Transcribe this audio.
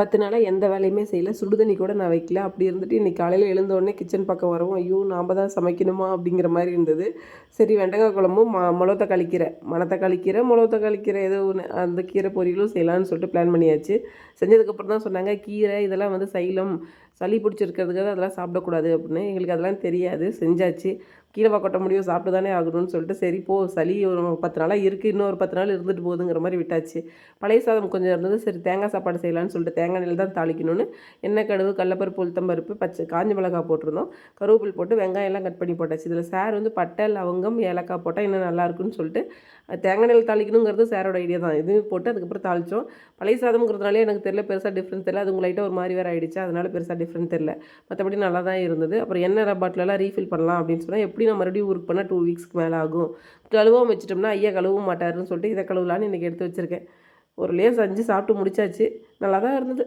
பத்து நாளாக எந்த வேலையுமே செய்யலை. சுடுதண்ணி கூட நான் வைக்கல. அப்படி இருந்துட்டு இன்றைக்கி காலையில் எழுந்தோடனே கிச்சன் பக்கம் வரவும் ஐயோ நாம் தான் சமைக்கணுமா? அப்படிங்கிற மாதிரி இருந்தது. சரி வெண்டைக்காய் குழம்பும் ம மிளகு கழிக்கிற கீரை. மணத்தக்காளி கீரை கழிக்கிற கீரை ஏதோ ஒன்று அந்த கீரை பொரியலும் செய்யலான்னு சொல்லிட்டு பிளான் பண்ணியாச்சு. செஞ்சதுக்கப்புறம் தான் சொன்னாங்க கீரை இதெல்லாம் வந்து சைலம் சளி பிடிச்சிருக்கிறதுக்காக அதெல்லாம் சாப்பிடக்கூடாது அப்படின்னு. எங்களுக்கு அதெல்லாம் தெரியாது. செஞ்சாச்சு. கீழே கொட்ட முடியும் சாப்பிட்டு தானே ஆகணும்னு சொல்லிட்டு சரி போ சளி ஒரு பத்து நாளாக இருக்குது இன்னும் ஒரு பத்து நாள் இருந்துட்டு போகுதுங்கிற மாதிரி விட்டாச்சு. பழைய சாதம் கொஞ்சம் இருந்தது சரி தேங்காய் சாப்பாடு செய்யலாம்னு சொல்லிட்டு தேங்காய் நெல் தான் தாளிக்கணும்னு. எண்ணெய் கடுகு கடலப்பருப்பு உளுத்தம்பருப்பு பச்சை காஞ்ச மிளகாய் போட்டிருந்தோம். கருவேப்பில் போட்டு வெங்காயம்லாம் கட் பண்ணி போட்டாச்சு. இதில் சார் வந்து பட்டை லவங்கம் ஏலக்காய் போட்டால் இன்னும் நல்லாயிருக்குன்னு சொல்லிட்டு தேங்காய் நெல் தாளிக்கணுங்கிறது சாரோட ஐடியா தான். இது போட்டு அதுக்கப்புறம் தாளித்தோம் பழைய சாதம்ங்கிறதுனாலே எனக்கு தெரியல பெருசாக டிஃப்ரென்ஸ் தெரியல. அது உங்கள்கிட்ட ஒரு மாதிரி வேறு ஆகிடுச்சு அதனால பெருசாக டிஃப்ரெண்ட் தெரியல. மற்றபடி நல்லா தான் இருந்தது. அப்புறம் எண்ணெய் பாட்டிலெல்லாம் ரீஃபில் பண்ணலாம் அப்படின்னு சொன்னால் எப்படி எப்படி நான் மறுபடியும் ஊருக்கு பண்ணால் டூ வீக்ஸ்க்கு மேலே ஆகும். கழுவாம வச்சிட்டோம்னா ஐயா கழுவ மாட்டாருன்னு சொல்லிட்டு இதை கழுவலான்னு இன்றைக்கி எடுத்து வச்சுருக்கேன். ஒரு லேஸ் செஞ்சு சாப்பிட்டு முடிச்சாச்சு. நல்லா தான் இருந்தது.